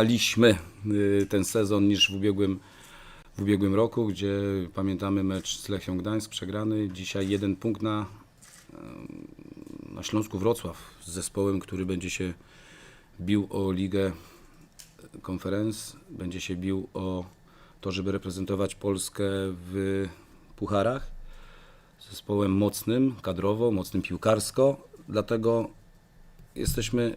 inaugurowaliśmy y, ten sezon niż w ubiegłym, w ubiegłym roku, gdzie pamiętamy mecz z Lechią Gdańsk przegrany. Dzisiaj jeden punkt na, na Śląsku Wrocław z zespołem, który będzie się bił o ligę konferenc, będzie się bił o to, żeby reprezentować Polskę w pucharach. Zespołem mocnym kadrowo, mocnym piłkarsko, dlatego jesteśmy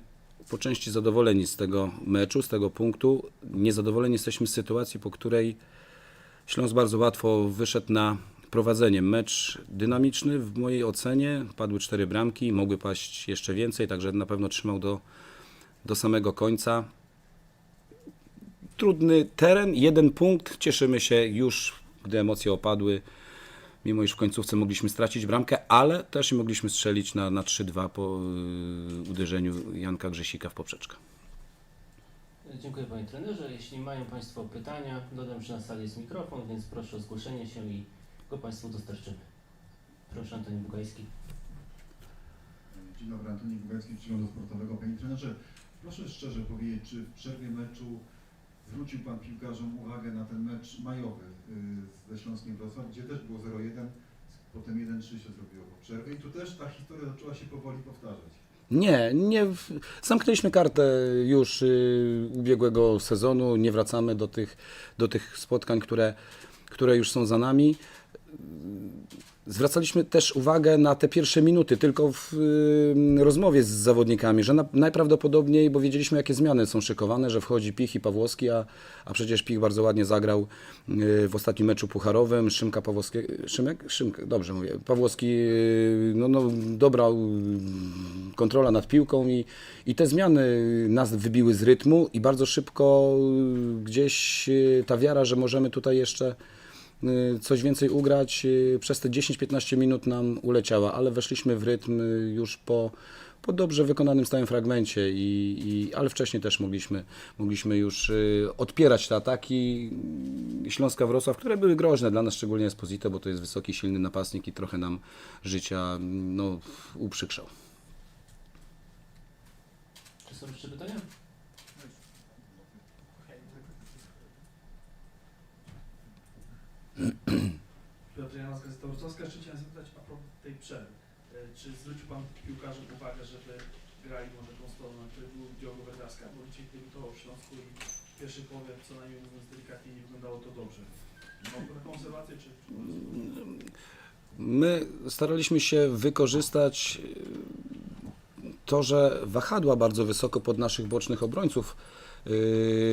po części zadowoleni z tego meczu, z tego punktu. Niezadowoleni jesteśmy z sytuacji, po której Śląsk bardzo łatwo wyszedł na prowadzenie. Mecz dynamiczny w mojej ocenie. Padły cztery bramki, mogły paść jeszcze więcej, także na pewno trzymał do, do samego końca. Trudny teren, jeden punkt. Cieszymy się już, gdy emocje opadły. Mimo iż w końcówce mogliśmy stracić bramkę, ale też i mogliśmy strzelić na, na 3-2 po y, uderzeniu Janka Grzesika w poprzeczkę. Dziękuję Panie Trenerze. Jeśli mają Państwo pytania, dodam, że na sali jest mikrofon, więc proszę o zgłoszenie się i go Państwu dostarczymy. Proszę Antoni Bugajski. Dzień dobry, Antoni Bugacki, Przeglądu Sportowego. Panie trenerze, proszę szczerze powiedzieć, czy w przerwie meczu zwrócił Pan piłkarzom uwagę na ten mecz majowy y, ze Śląskiem Wrocław, gdzie też było 0-1, potem 1-3 się zrobiło po przerwie i tu też ta historia zaczęła się powoli powtarzać. Nie, nie. Zamknęliśmy kartę już y, ubiegłego sezonu. Nie wracamy do tych, do tych spotkań, które, które już są za nami. Zwracaliśmy też uwagę na te pierwsze minuty, tylko w rozmowie z zawodnikami, że na, najprawdopodobniej, bo wiedzieliśmy, jakie zmiany są szykowane, że wchodzi Pich i Pawłowski, a, a przecież Pich bardzo ładnie zagrał y, w ostatnim meczu pucharowym. Szymka Pawłowski, Szymek? Szymka, dobrze mówię. Pawłowski, y, no, no, dobra y, kontrola nad piłką i, i te zmiany nas wybiły z rytmu i bardzo szybko gdzieś ta wiara, że możemy tutaj jeszcze coś więcej ugrać, y, przez te 10-15 minut nam uleciała, ale weszliśmy w rytm y, już po, po dobrze wykonanym stałym fragmencie, i, i, ale wcześniej też mogliśmy, mogliśmy już y, odpierać te ataki y, Śląska Wrocław, które były groźne dla nas, szczególnie Esposito, bo to jest wysoki, silny napastnik i trochę nam życia no, uprzykrzał. Czy są jeszcze pytania? Piotr Jana z Gazety Wrocławska. Chciałem zapytać a propos tej przerwy. E, Czy zwrócił Pan piłkarzom uwagę, żeby grali może tą stroną, na której był Diogo Wedaska? Bo dzisiaj debiutował w Śląsku i w pierwszej połowie, co najmniej mówiąc delikatnie, nie wyglądało to dobrze. Mam taką obserwację, czy... My staraliśmy się wykorzystać y, to, że wahadła bardzo wysoko pod naszych bocznych obrońców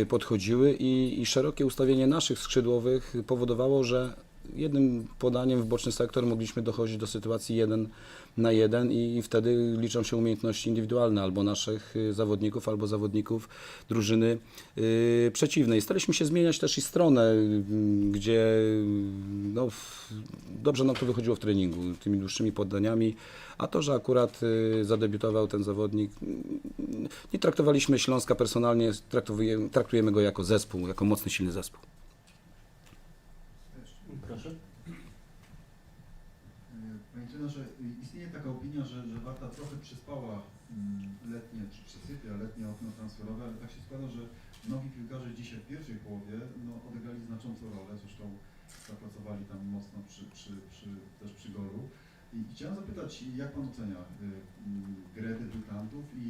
podchodziły i, i szerokie ustawienie naszych skrzydłowych powodowało, że jednym podaniem w boczny sektor mogliśmy dochodzić do sytuacji jeden na jeden i wtedy liczą się umiejętności indywidualne albo naszych y, zawodników, albo zawodników drużyny y, przeciwnej. Staraliśmy się zmieniać też i stronę, y, gdzie no, dobrze nam to wychodziło w treningu, tymi dłuższymi poddaniami, a to, że akurat zadebiutował ten zawodnik, nie traktowaliśmy Śląska personalnie, traktujemy go jako zespół, jako mocny, silny zespół. Proszę. Y, Panie trenerze, y, istnieje taka opinia, że, że Warta trochę przyspała mm, letnie, czy przesypia letnie okno transferowe, ale tak się składa, że mnogi piłkarze dzisiaj w pierwszej połowie no, odegrali znaczącą rolę, zresztą zapracowali tam mocno przy, przy, przy, też przy golu. I, chciałem zapytać, jak Pan ocenia y, mm, grę debiutantów i,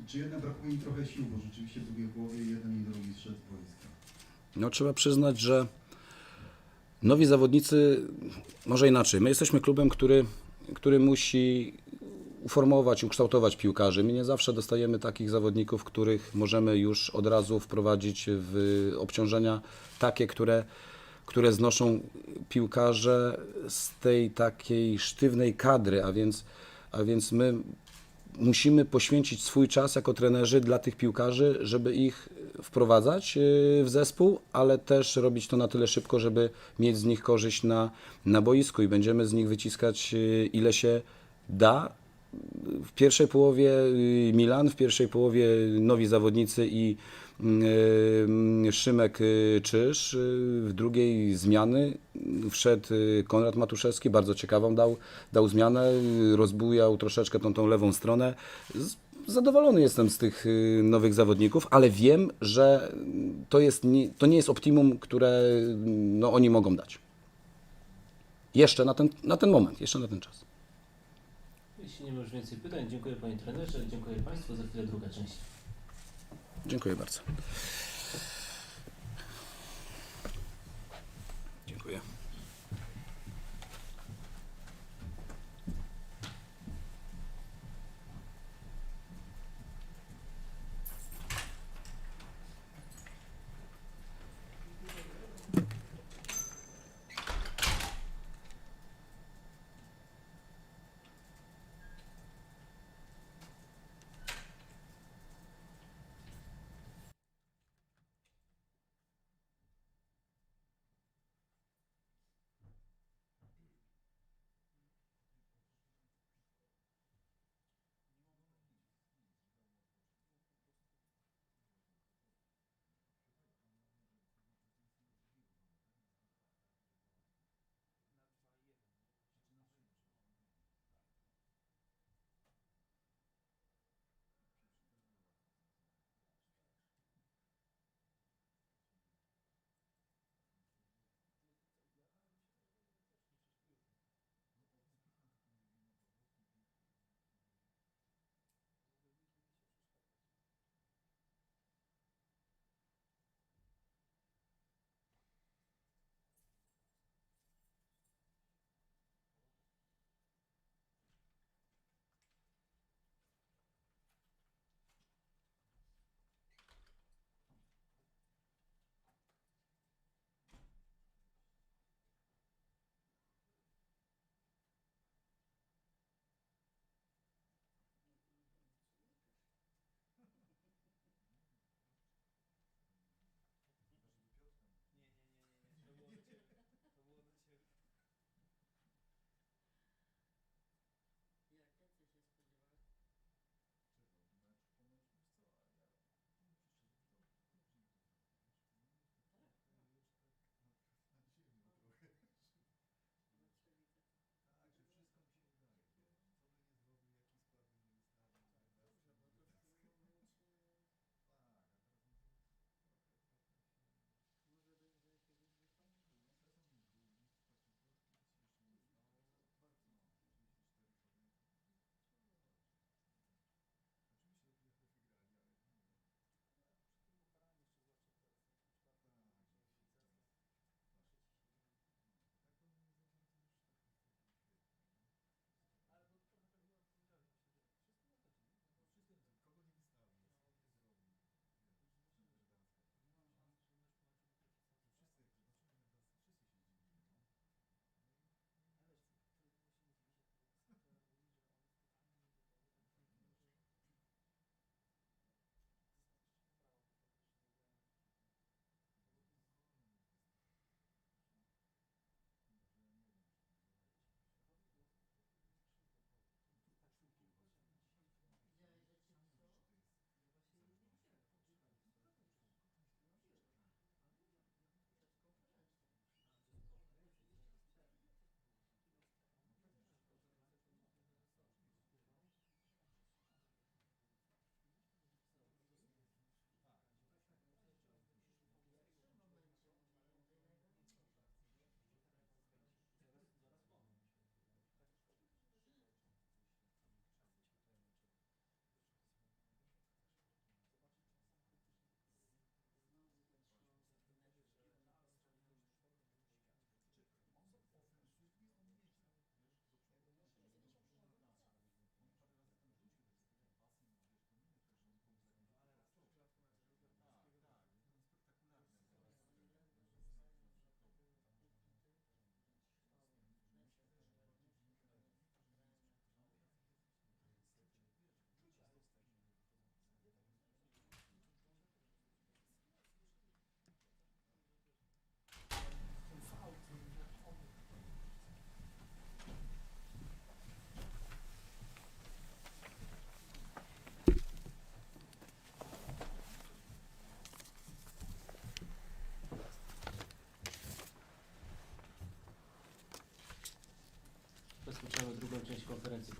i czy jednak brakuje im trochę sił, bo rzeczywiście w drugiej połowie jeden i drugi zszedł z boiska. No, trzeba przyznać, że nowi zawodnicy, może inaczej, my jesteśmy klubem, który, który musi uformować, ukształtować piłkarzy. My nie zawsze dostajemy takich zawodników, których możemy już od razu wprowadzić w obciążenia takie, które, które znoszą piłkarze z tej takiej sztywnej kadry, a więc, a więc my musimy poświęcić swój czas jako trenerzy dla tych piłkarzy, żeby ich wprowadzać yy, w zespół, ale też robić to na tyle szybko, żeby mieć z nich korzyść na, na boisku i będziemy z nich wyciskać yy, ile się da. W pierwszej połowie yy, Milan, w pierwszej połowie nowi zawodnicy i yy, Szymek Czyż, w drugiej zmiany wszedł Konrad Matuszewski, bardzo ciekawą dał, dał zmianę, rozbujał troszeczkę tą, tą lewą stronę. Zadowolony jestem z tych y, nowych zawodników, ale wiem, że to, jest nie, to nie jest optimum, które mm, no, oni mogą dać. Jeszcze na ten, na ten moment, jeszcze na ten czas. Jeśli nie ma już więcej pytań, dziękuję Panie Trenerze, dziękuję Państwu. Za chwilę druga część. Dziękuję bardzo.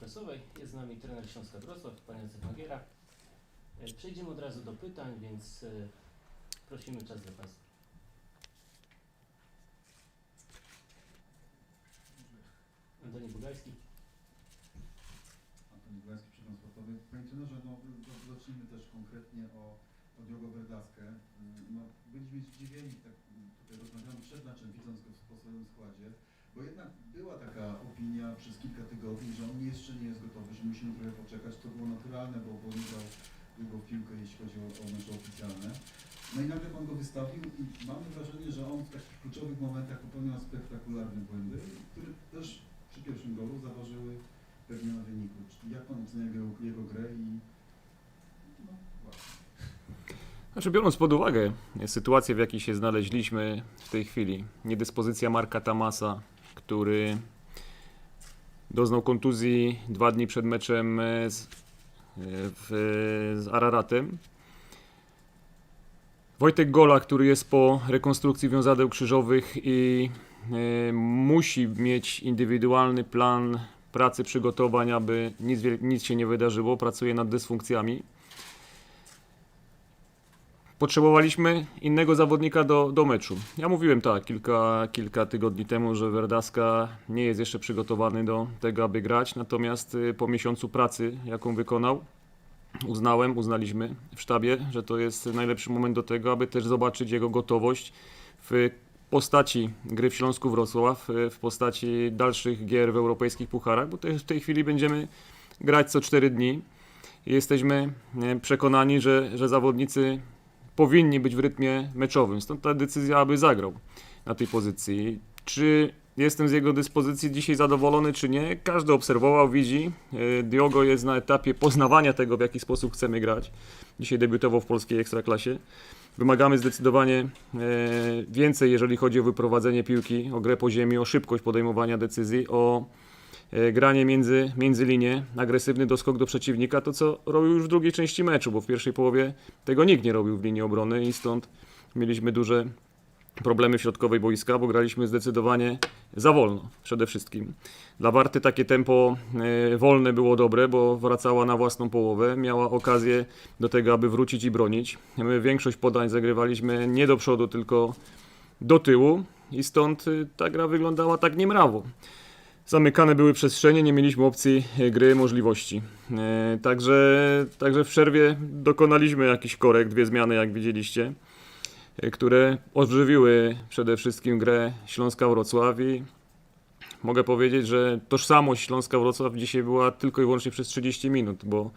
Prasowej. Jest z nami trener Śląska Wrocław, pan Jacek Magiera. E, Przejdziemy od razu do pytań, więc e, prosimy czas dla Państwa. Antoni Bugajski. Antoni Głański, Przegląd Sportowy. Panie trenerze, no, zacznijmy też konkretnie o, o Diogo Verdaskę. Mm, No, byliśmy zdziwieni, tak tutaj rozmawiamy przed meczem, widząc go w sposobowym składzie, bo jednak przez kilka tygodni, że on jeszcze nie jest gotowy, że musimy trochę poczekać. To było naturalne, bo, nie grał długo piłkę, jeśli chodzi o, o mecze oficjalne. No i nagle Pan go wystawił i mamy wrażenie, że on w takich kluczowych momentach popełniał spektakularne błędy, które też przy pierwszym golu zaważyły pewnie na wyniku. Jak Pan ocenia jego, jego grę i no właśnie. Znaczy, biorąc pod uwagę sytuację, w jakiej się znaleźliśmy w tej chwili, niedyspozycja Marka Tamasa, który doznał kontuzji dwa dni przed meczem e, z, e, w, z Araratem. Wojtek Gola, który jest po rekonstrukcji wiązadeł krzyżowych i e, musi mieć indywidualny plan pracy, przygotowań, aby nic, nic się nie wydarzyło, pracuje nad dysfunkcjami. Potrzebowaliśmy innego zawodnika do, do meczu. Ja mówiłem tak kilka, kilka tygodni temu, że Verdaska nie jest jeszcze przygotowany do tego, aby grać. Natomiast y, po miesiącu pracy, jaką wykonał, uznałem, uznaliśmy w sztabie, że to jest najlepszy moment do tego, aby też zobaczyć jego gotowość w postaci gry w Śląsku Wrocław, y, w postaci dalszych gier w europejskich pucharach, bo te- w tej chwili będziemy grać co 4 dni. Jesteśmy e, przekonani, że, że zawodnicy powinni być w rytmie meczowym. Stąd ta decyzja, aby zagrał na tej pozycji. Czy jestem z jego dyspozycji dzisiaj zadowolony, czy nie? Każdy obserwował, widzi. E, Diogo jest na etapie poznawania tego, w jaki sposób chcemy grać. Dzisiaj debiutował w polskiej ekstraklasie. Wymagamy zdecydowanie e, więcej, jeżeli chodzi o wyprowadzenie piłki, o grę po ziemi, o szybkość podejmowania decyzji, o granie między, między linie, agresywny doskok do przeciwnika, to co robił już w drugiej części meczu, bo w pierwszej połowie tego nikt nie robił w linii obrony i stąd mieliśmy duże problemy w środkowej boiska, bo graliśmy zdecydowanie za wolno przede wszystkim. Dla Warty takie tempo e, wolne było dobre, bo wracała na własną połowę, miała okazję do tego, aby wrócić i bronić. My większość podań zagrywaliśmy nie do przodu, tylko do tyłu i stąd e, ta gra wyglądała tak niemrawo. Zamykane były przestrzenie, nie mieliśmy opcji e, gry, możliwości. E, Także, także w przerwie dokonaliśmy jakiś korekt, dwie zmiany, jak widzieliście, e, które ożywiły przede wszystkim grę Śląska Wrocław i mogę powiedzieć, że tożsamość Śląska Wrocław dzisiaj była tylko i wyłącznie przez 30 minut, bo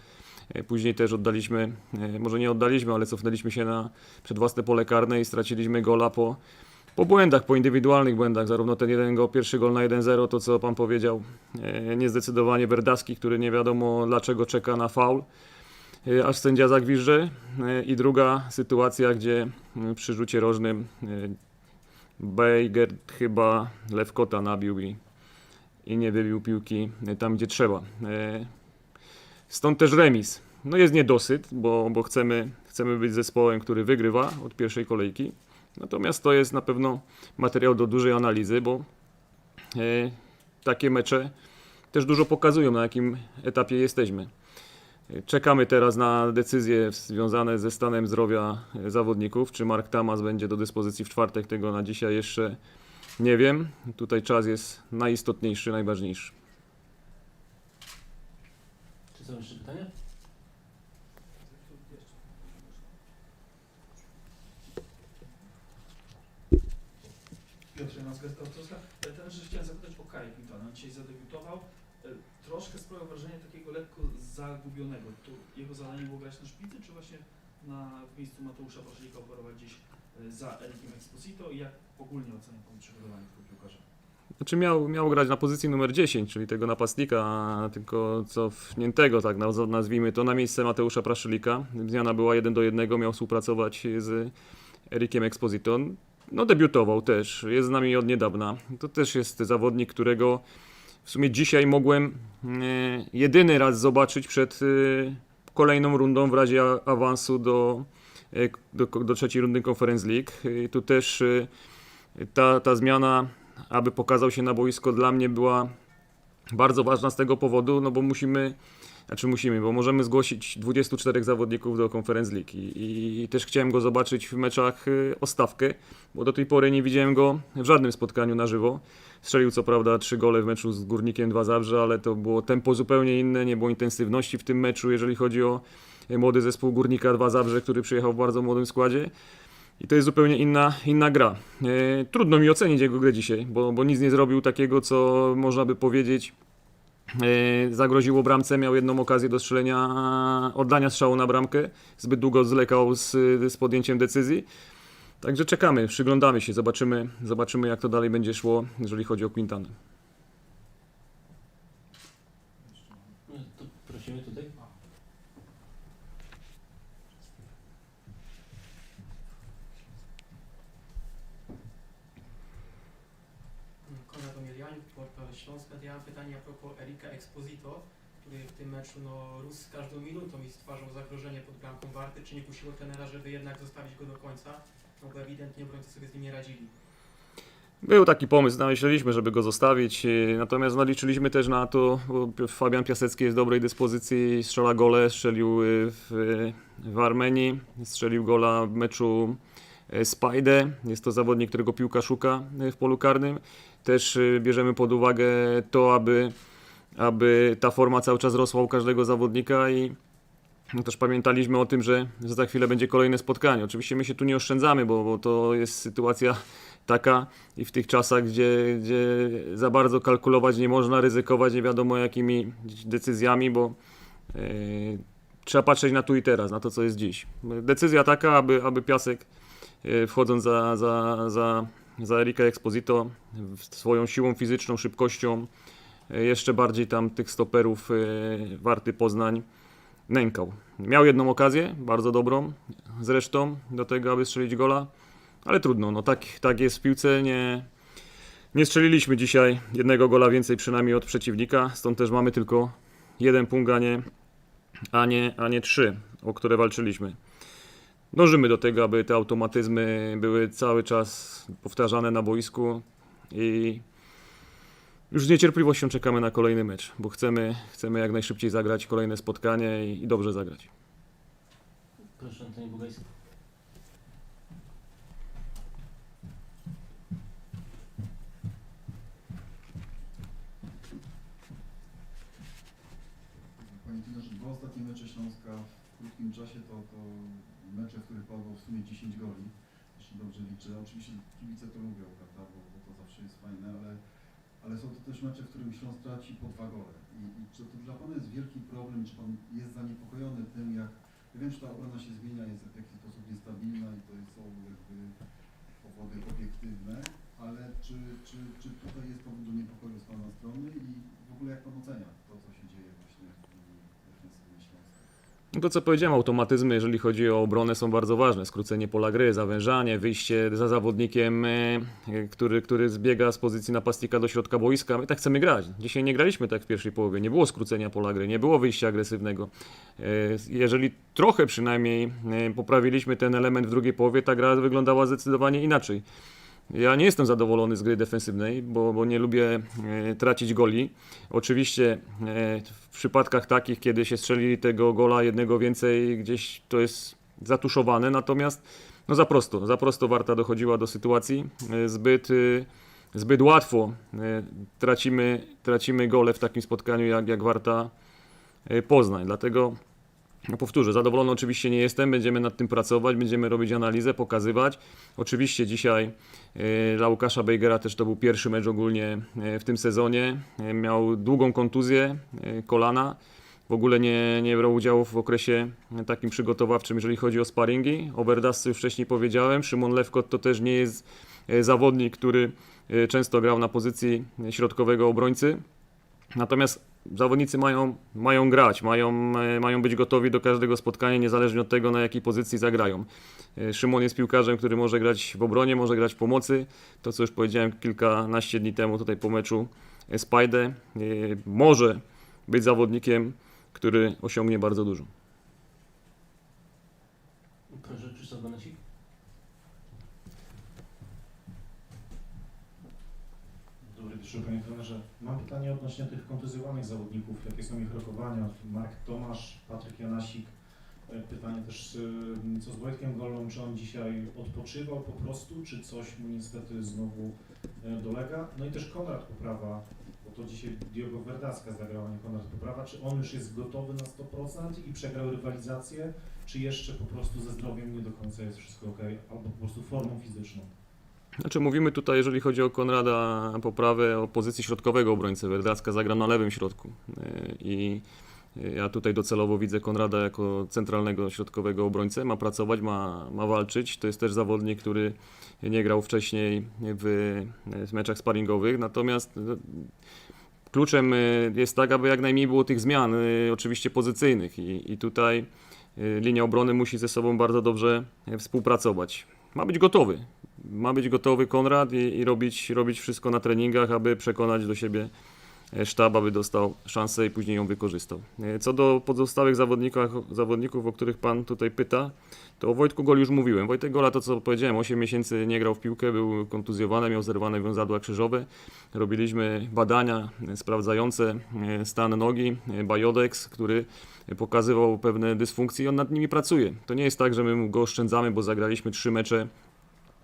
później też oddaliśmy, może nie oddaliśmy, ale cofnęliśmy się na przed własne pole karne i straciliśmy gola po po błędach, po indywidualnych błędach, zarówno ten jeden gol, pierwszy gol na 1-0, to co pan powiedział, e, niezdecydowanie Verdaski, który nie wiadomo dlaczego czeka na faul, e, aż sędzia zagwiżdże e, i druga sytuacja, gdzie m, przy rzucie rożnym Bejger chyba Lewkota nabił i, i nie wybił piłki tam, gdzie trzeba. Stąd też remis. No jest niedosyt, bo, bo chcemy, chcemy być zespołem, który wygrywa od pierwszej kolejki. Natomiast to jest na pewno materiał do dużej analizy, bo e, takie mecze też dużo pokazują, na jakim etapie jesteśmy. Czekamy teraz na decyzje związane ze stanem zdrowia e, zawodników. Czy Mark Tamas będzie do dyspozycji w czwartek, tego na dzisiaj jeszcze nie wiem. Tutaj czas jest najistotniejszy, najważniejszy. Czy są jeszcze pytania? Piotr Janas, Gazeta Wrocławska. E, Teraz jeszcze chciałem zapytać o Kaj Quintana. On dzisiaj zadebiutował. E, Troszkę sprawiał wrażenie takiego lekko zagubionego. Tu jego zadaniem było grać na szpicy, czy właśnie na, w miejscu Mateusza Proszylika operować gdzieś e, za Erikiem Exposito? I jak ogólnie ocenia Pan przygotowanie tego piłkarza? Znaczy miał, miał grać na pozycji numer 10, czyli tego napastnika, tylko cofniętego, tak naz- nazwijmy to, na miejsce Mateusza Praszylika. Zmiana była 1 do 1, miał współpracować z Erikiem Exposito. No debiutował też, jest z nami od niedawna. To też jest zawodnik, którego w sumie dzisiaj mogłem e, jedyny raz zobaczyć przed e, kolejną rundą w razie awansu do, e, do, do trzeciej rundy Conference League. I tu też ta, ta zmiana aby pokazał się na boisko, dla mnie była Bardzo ważna z tego powodu, no bo musimy, znaczy musimy, bo możemy zgłosić 24 zawodników do Conference League i, i też chciałem go zobaczyć w meczach y, o stawkę, bo do tej pory nie widziałem go w żadnym spotkaniu na żywo. Strzelił co prawda trzy gole w meczu z Górnikiem 2 Zabrze, ale to było tempo zupełnie inne, nie było intensywności w tym meczu, jeżeli chodzi o y, młody zespół Górnika 2 Zabrze, który przyjechał w bardzo młodym składzie. I to jest zupełnie inna, inna gra. E, trudno mi ocenić jego grę dzisiaj, bo, bo nic nie zrobił takiego, co można by powiedzieć e, zagroziło bramce. Miał jedną okazję do strzelenia, oddania strzału na bramkę. Zbyt długo zwlekał z, z podjęciem decyzji. Także czekamy, przyglądamy się, zobaczymy, zobaczymy jak to dalej będzie szło, jeżeli chodzi o Quintanę. No, to prosimy tutaj. Konrad Omielianiuk, Śląska. Ja mam pytanie a propos Erika Exposito, który w tym meczu no, rósł z każdą minutą i stwarzał zagrożenie pod bramką Warty. Czy nie kusiło trenera, żeby jednak zostawić go do końca? No bo ewidentnie obrońcy sobie z nim nie radzili. Był taki pomysł, namyśleliśmy, żeby go zostawić, e, natomiast no, liczyliśmy też na to, bo Fabian Piasecki jest w dobrej dyspozycji, strzela gole, strzelił e, w, w Armenii, strzelił gola w meczu e, Spajde, jest to zawodnik, którego piłka szuka e, w polu karnym. Też e, bierzemy pod uwagę to, aby, aby ta forma cały czas rosła u każdego zawodnika i no też pamiętaliśmy o tym, że za chwilę będzie kolejne spotkanie. Oczywiście my się tu nie oszczędzamy, bo, bo to jest sytuacja taka i w tych czasach, gdzie, gdzie za bardzo kalkulować nie można, ryzykować nie wiadomo jakimi decyzjami, bo e, trzeba patrzeć na tu i teraz, na to, co jest dziś. Decyzja taka, aby, aby Piasek e, wchodząc za, za, za, za Erika Exposito swoją siłą fizyczną, szybkością, e, jeszcze bardziej tam tych stoperów e, Warty Poznań nękał. Miał jedną okazję, bardzo dobrą zresztą, do tego, aby strzelić gola, ale trudno, no tak, tak jest w piłce, nie, nie strzeliliśmy dzisiaj jednego gola więcej przynajmniej od przeciwnika, stąd też mamy tylko jeden punkt, a nie, a nie, a nie trzy, o które walczyliśmy. Dążymy do tego, aby te automatyzmy były cały czas powtarzane na boisku i już z niecierpliwością czekamy na kolejny mecz, bo chcemy, chcemy jak najszybciej zagrać kolejne spotkanie i, i dobrze zagrać. Proszę Antoni Bugajski. Panie trenerze, dwa ostatnie mecze Śląska w krótkim czasie to, to mecze, w których padło w sumie 10 goli. Jeśli dobrze liczę. Oczywiście kibice to lubią, prawda, bo, bo to zawsze jest fajne, ale, ale są to też mecze, w których Śląsk traci po dwa gole. I, I czy to dla Pana jest wielki problem, czy Pan jest zaniepokojony tym, jak... Ja wiem, że ta obrona się zmienia, jest w jakiś sposób niestabilna i to są jakby powody obiektywne, ale czy, czy, czy tutaj jest powód do niepokoju z Pana strony i w ogóle jak Pan ocenia to, co się dzieje właśnie w linii defensywnej Śląska? No To co powiedziałem, automatyzmy, jeżeli chodzi o obronę, są bardzo ważne. Skrócenie pola gry, zawężanie, wyjście za zawodnikiem, e, który, który zbiega z pozycji napastnika do środka boiska. My tak chcemy grać. Dzisiaj nie graliśmy tak w pierwszej połowie. Nie było skrócenia pola gry, nie było wyjścia agresywnego. E, Jeżeli trochę przynajmniej e, poprawiliśmy ten element w drugiej połowie, ta gra wyglądała zdecydowanie inaczej. Ja nie jestem zadowolony z gry defensywnej, bo, bo nie lubię e, tracić goli. Oczywiście e, w przypadkach takich, kiedy się strzeli tego gola jednego więcej, gdzieś to jest zatuszowane, natomiast no za prosto, za prosto Warta dochodziła do sytuacji. E, zbyt, e, zbyt łatwo e, tracimy, tracimy gole w takim spotkaniu jak, jak Warta e, Poznań. Dlatego no powtórzę, zadowolony oczywiście nie jestem, będziemy nad tym pracować, będziemy robić analizę, pokazywać. Oczywiście dzisiaj e, dla Łukasza Bejgera też to był pierwszy mecz ogólnie e, w tym sezonie. E, Miał długą kontuzję kolana. W ogóle nie, nie brał udziału w okresie takim przygotowawczym, jeżeli chodzi o sparingi. O już wcześniej powiedziałem. Szymon Lewkot to też nie jest zawodnik, który często grał na pozycji środkowego obrońcy. Natomiast zawodnicy mają, mają grać, mają, e, mają być gotowi do każdego spotkania, niezależnie od tego, na jakiej pozycji zagrają. E, Szymon jest piłkarzem, który może grać w obronie, może grać w pomocy. To, co już powiedziałem kilkanaście dni temu tutaj po meczu Spajde, e, może być zawodnikiem, który osiągnie bardzo dużo. Proszę Krzysztof Banasik. Dobry wieczór panie trenerze. Mam pytanie odnośnie tych kontuzjowanych zawodników. Jakie są ich rokowania? Mark Tomasz, Patryk Janasik. E, Pytanie też, e, co z Wojtkiem Golą? Czy on dzisiaj odpoczywał po prostu, czy coś mu niestety znowu e, dolega? No i też Konrad Poprawa, bo to dzisiaj Diogo Verdaska zagrał, nie Konrad Poprawa. Czy on już jest gotowy na 100% i przegrał rywalizację, czy jeszcze po prostu ze zdrowiem nie do końca jest wszystko ok, albo po prostu formą fizyczną? Znaczy mówimy tutaj, jeżeli chodzi o Konrada, poprawę o pozycji środkowego obrońcy. Werdacka zagra na lewym środku. Yy, I ja tutaj docelowo widzę Konrada jako centralnego środkowego obrońcę. Ma pracować, ma, ma walczyć. To jest też zawodnik, który nie grał wcześniej w, w meczach sparingowych. Natomiast kluczem jest tak, aby jak najmniej było tych zmian, oczywiście pozycyjnych. I, i tutaj linia obrony musi ze sobą bardzo dobrze współpracować. Ma być gotowy ma być gotowy Konrad i, i robić, robić wszystko na treningach, aby przekonać do siebie e, sztab, aby dostał szansę i później ją wykorzystał. E, Co do pozostałych zawodników, o których Pan tutaj pyta, to o Wojtku Gol już mówiłem. Wojtek Gola, to co powiedziałem, 8 miesięcy nie grał w piłkę, był kontuzjowany, miał zerwane wiązadła krzyżowe. Robiliśmy badania sprawdzające e, stan nogi, Biodex, który pokazywał pewne dysfunkcje i on nad nimi pracuje. To nie jest tak, że my go oszczędzamy, bo zagraliśmy trzy mecze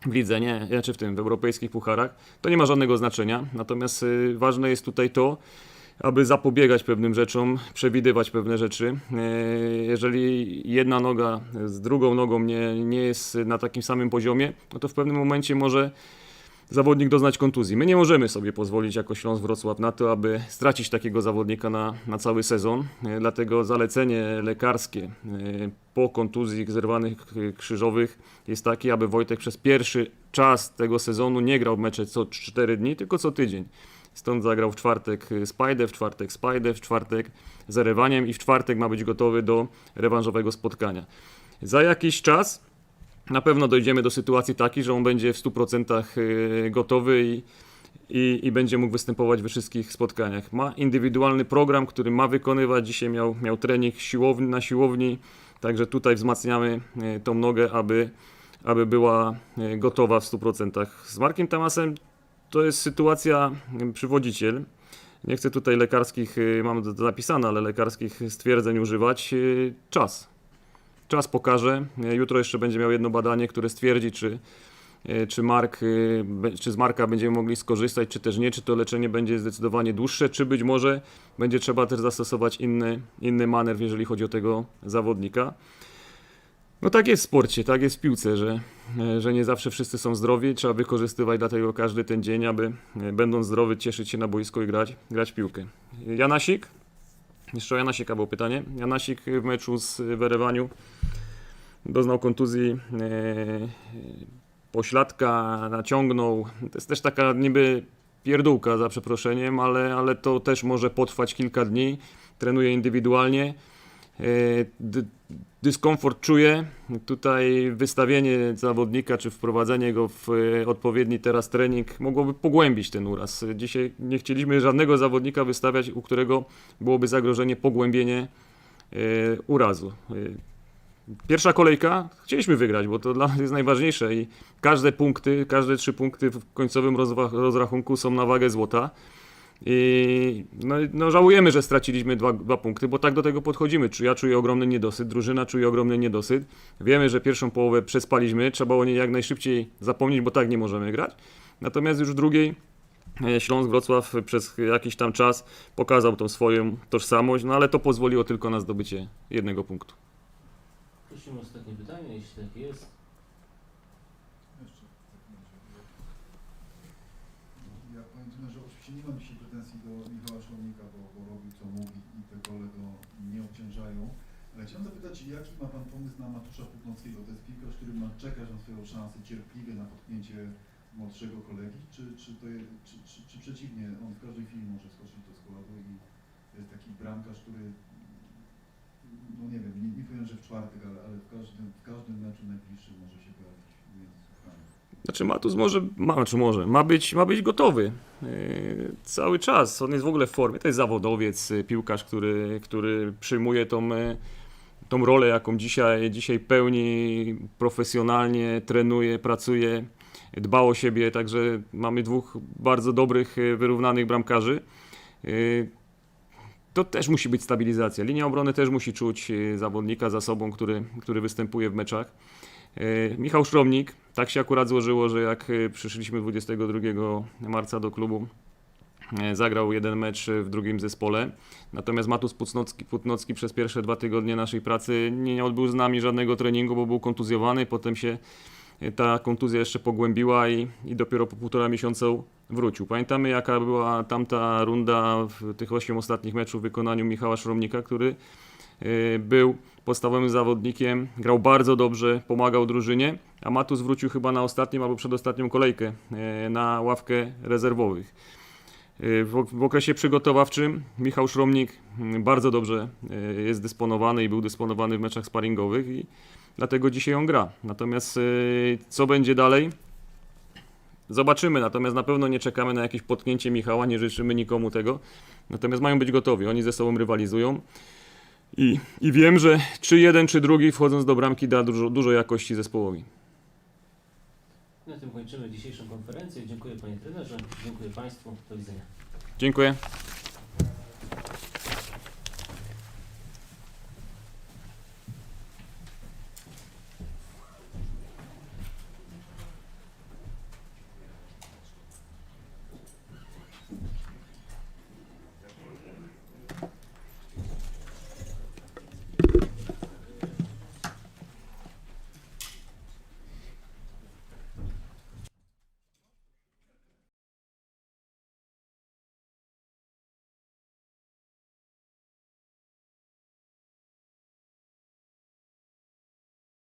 w lidze, nie, znaczy w tym, w europejskich pucharach, to nie ma żadnego znaczenia. Natomiast y, ważne jest tutaj to, aby zapobiegać pewnym rzeczom, przewidywać pewne rzeczy. Y, jeżeli jedna noga z drugą nogą nie, nie jest na takim samym poziomie, no to w pewnym momencie może zawodnik doznać kontuzji. My nie możemy sobie pozwolić jako Śląsk Wrocław na to, aby stracić takiego zawodnika na, na cały sezon. E, Dlatego zalecenie lekarskie e, po kontuzji zerwanych e, krzyżowych jest takie, aby Wojtek przez pierwszy czas tego sezonu nie grał mecze co 4 dni, tylko co tydzień. Stąd zagrał w czwartek Spajdę, w czwartek Spajdę, w czwartek z i w czwartek ma być gotowy do rewanżowego spotkania. Za jakiś czas na pewno dojdziemy do sytuacji takiej, że on będzie w 100% y, gotowy i, i, i będzie mógł występować we wszystkich spotkaniach. Ma indywidualny program, który ma wykonywać. Dzisiaj miał, miał trening siłowni, na siłowni, także tutaj wzmacniamy y, tą nogę, aby, aby była y, gotowa w 100%. Z Markiem Tamasem to jest sytuacja przywodziciel. Nie chcę tutaj lekarskich, mam to zapisane, ale lekarskich stwierdzeń używać. Czas. Czas pokaże. Jutro jeszcze będzie miał jedno badanie, które stwierdzi, czy, e, czy, Mark, e, czy z Marka będziemy mogli skorzystać, czy też nie, czy to leczenie będzie zdecydowanie dłuższe, czy być może będzie trzeba też zastosować inny, inny manewr, jeżeli chodzi o tego zawodnika. No tak jest w sporcie, tak jest w piłce, że, e, że nie zawsze wszyscy są zdrowi. Trzeba wykorzystywać dlatego każdy ten dzień, aby będąc zdrowy cieszyć się na boisku i grać, grać piłkę. Janasik? Jeszcze o Janasika było pytanie. Janasik w meczu z w Erewaniu doznał kontuzji e, pośladka, naciągnął. To jest też taka niby pierdółka za przeproszeniem, ale, ale to też może potrwać kilka dni. Trenuje indywidualnie. Dy- Dyskomfort czuje. Tutaj wystawienie zawodnika czy wprowadzenie go w e, odpowiedni teraz trening mogłoby pogłębić ten uraz. Dzisiaj nie chcieliśmy żadnego zawodnika wystawiać, u którego byłoby zagrożenie pogłębienie e, urazu. E, Pierwsza kolejka chcieliśmy wygrać, bo to dla nas jest najważniejsze i każde punkty, każde trzy punkty w końcowym rozrachunku są na wagę złota. I no, no żałujemy, że straciliśmy dwa, dwa punkty, bo tak do tego podchodzimy. Czy Ja czuję ogromny niedosyt, drużyna czuje ogromny niedosyt. Wiemy, że pierwszą połowę przespaliśmy, trzeba o niej jak najszybciej zapomnieć, bo tak nie możemy grać. Natomiast już w drugiej e, Śląsk Wrocław przez jakiś tam czas pokazał tą swoją tożsamość, no ale to pozwoliło tylko na zdobycie jednego punktu. Prosimy ostatnie pytanie, jeśli tak jest. Jeszcze w takim razie. Ja powiem że oczywiście nie mam dzisiaj pretensji do Michała Szłownika, bo, bo robił co mógł i- i te gole go nie obciążają. Ale chciałem zapytać, jaki ma Pan pomysł na Matusza Putnowskiego? To jest piłkarz, który ma czekać na swoją szansę cierpliwie na potknięcie młodszego kolegi, czy, czy, to jest, czy, czy, czy przeciwnie, on w każdej chwili może skoczyć do składu i to jest taki bramkarz, który no nie wiem, nie, nie powiem, że w czwartek, ale, ale w, każdym, w każdym meczu najbliższym może się pojawić między. Znaczy Matus może, ma, czy może, ma być, ma być gotowy yy, cały czas. On jest w ogóle w formie. To jest zawodowiec, yy, piłkarz, który, który przyjmuje tą, yy, tą rolę, jaką dzisiaj, dzisiaj pełni profesjonalnie, trenuje, pracuje. dba o siebie, także mamy dwóch bardzo dobrych, e, wyrównanych bramkarzy. E, To też musi być stabilizacja. Linia obrony też musi czuć e, zawodnika za sobą, który, który występuje w meczach. Michał Szromnik, tak się akurat złożyło, że jak przyszliśmy 22 marca do klubu, zagrał jeden mecz w drugim zespole. Natomiast Matus Putnocki, Putnocki przez pierwsze dwa tygodnie naszej pracy nie odbył z nami żadnego treningu, bo był kontuzjowany. Potem się e, ta kontuzja jeszcze pogłębiła i, i dopiero po półtora miesiąca wrócił. Pamiętamy jaka była tamta runda w tych ośmiu ostatnich meczów w wykonaniu Michała Szromnika, który e, był podstawowym zawodnikiem, grał bardzo dobrze, pomagał drużynie, a Matus wrócił chyba na ostatnią albo przedostatnią kolejkę e, na ławkę rezerwowych. E, W, ok- w okresie przygotowawczym Michał Szromnik mm, bardzo dobrze e, jest dysponowany i był dysponowany w meczach sparingowych i dlatego dzisiaj on gra. Natomiast e, co będzie dalej? Zobaczymy, natomiast na pewno nie czekamy na jakieś potknięcie Michała, nie życzymy nikomu tego. Natomiast mają być gotowi, oni ze sobą rywalizują. I, I wiem, że czy jeden, czy drugi wchodząc do bramki da dużo, dużo jakości zespołowi. Na tym kończymy dzisiejszą konferencję. Dziękuję panie trenerze, dziękuję państwu. Do widzenia. Dziękuję.